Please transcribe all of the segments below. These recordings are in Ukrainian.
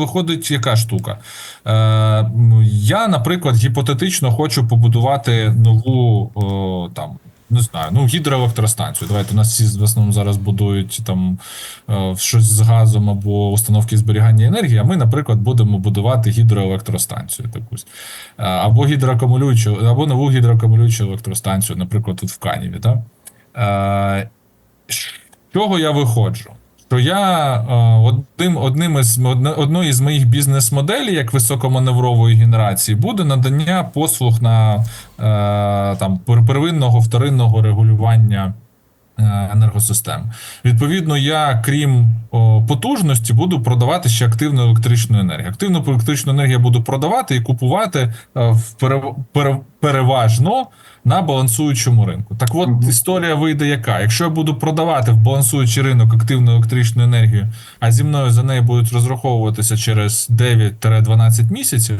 виходить яка штука? Е, я, наприклад, гіпотетично хочу побудувати нову о, там. Не знаю, ну гідроелектростанцію. Давайте у нас всі в основному зараз будують там е, щось з газом або установки зберігання енергії. А ми, наприклад, будемо будувати гідроелектростанцію такусь. Е, або гідроакумулюючу, або нову гідроакумулюючу електростанцію, наприклад, тут в Каніві. Так? Е, з чого я виходжу? Що я е, одним, одним із одне- з моїх бізнес-моделей, як високоманеврової генерації, буде надання послуг на е, там пер- первинного вторинного регулювання енергосистем. Відповідно, я, крім о, потужності, буду продавати ще активну електричну енергію. Активну електричну енергію я буду продавати і купувати е, в перев- перев- переважно на балансуючому ринку. Так от Мгм. історія вийде яка? Якщо я буду продавати в балансуючий ринок активну електричну енергію, а зі мною за неї будуть розраховуватися через 9-12 місяців.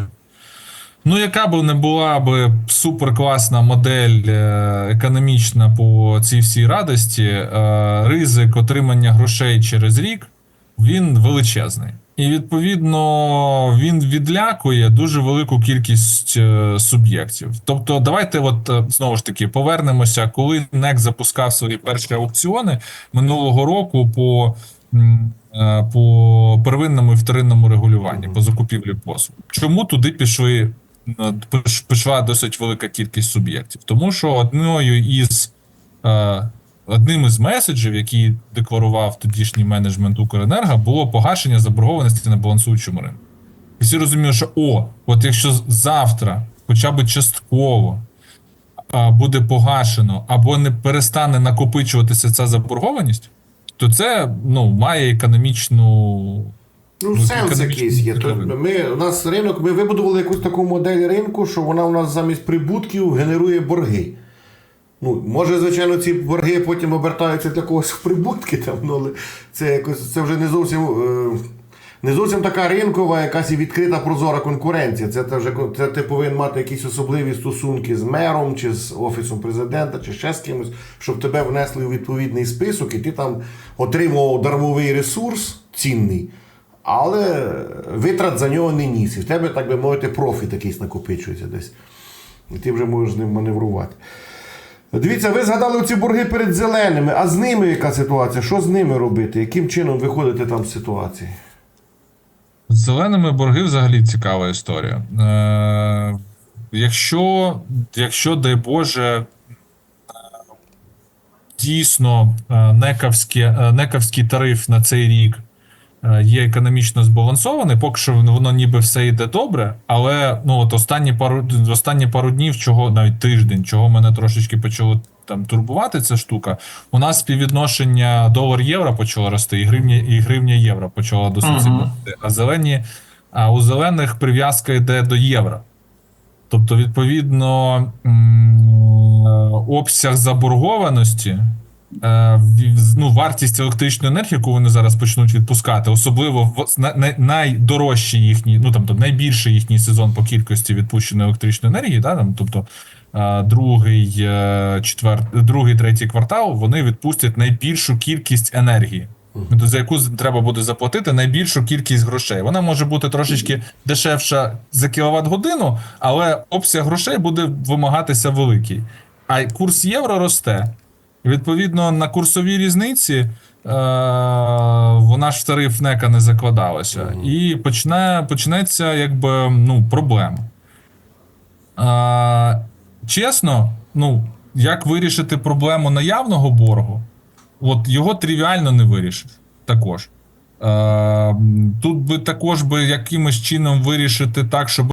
Ну, яка б не була б суперкласна модель е, економічна по цій всій радості, е, ризик отримання грошей через рік він величезний. І відповідно він відлякує дуже велику кількість е, суб'єктів. Тобто, давайте, от знову ж таки, повернемося, коли NEC запускав свої перші аукціони минулого року по, по первинному і вторинному регулюванні, по закупівлі послуг. Чому туди пішли? Е, Пішла досить велика кількість суб'єктів, тому що одною із е, одним із меседжів, який декларував тодішній менеджмент Укренерго, було погашення заборгованості на балансуючому ринку. І всі розуміли, що о, от якщо завтра, хоча б частково, а, буде погашено або не перестане накопичуватися ця заборгованість, то це ну, має економічну. Ну, Ну, сенс якийсь є. То ми, у нас ринок, ми вибудували якусь таку модель ринку, що вона у нас замість прибутків генерує борги. Ну, може, звичайно, ці борги потім обертаються для когось в прибутки, там, ну, але це якось це вже не зовсім. Е, не зовсім така ринкова, якась і відкрита прозора конкуренція. Це, ти вже це ти повинен мати якісь особливі стосунки з мером, чи з офісом президента, чи ще з кимось, щоб тебе внесли у відповідний список, і ти там отримував дармовий ресурс цінний, але витрат за нього не ніс. І в тебе, так би мовити, профіт якийсь накопичується десь. І ти вже можеш з ним маневрувати. Дивіться, ви згадали ці борги перед зеленими, а з ними яка ситуація? Що з ними робити? Яким чином виходити там з ситуації? З зеленими борги взагалі цікава історія. Е, якщо, якщо, дай Боже, е, дійсно е, некавські, е, некавський тариф на цей рік є економічно збалансований, поки що воно ніби все йде добре, але ну, от останні пару, останні пару днів, чого навіть тиждень, чого мене трошечки почало там турбувати ця штука, у нас співвідношення долар-євро почало рости, і гривня, і гривня євро почала досить сильно рости. А зелені, а у зелених прив'язка йде до євро. Тобто, відповідно, м, обсяг заборгованості, е, ну, вартість електричної енергії, яку вони зараз почнуть відпускати, особливо в на- на- найдорожчий ну там, тобто найбільший їхній сезон по кількості відпущеної електричної енергії, да, там, тобто е, другий, е, четвер... другий, третій квартал, вони відпустять найбільшу кількість енергії. За яку треба буде заплатити найбільшу кількість грошей. Вона може бути трошечки дешевша за кіловат годину, але обсяг грошей буде вимагатися великий. А курс євро росте. Відповідно, на курсовій різниці е, вона ж в тариф НЕКа не закладалася. І почне, почнеться якби ну, проблема. Е, чесно, ну, як вирішити проблему наявного боргу, от його тривіально не вирішиш також. Е, тут би також би якимось чином вирішити так, щоб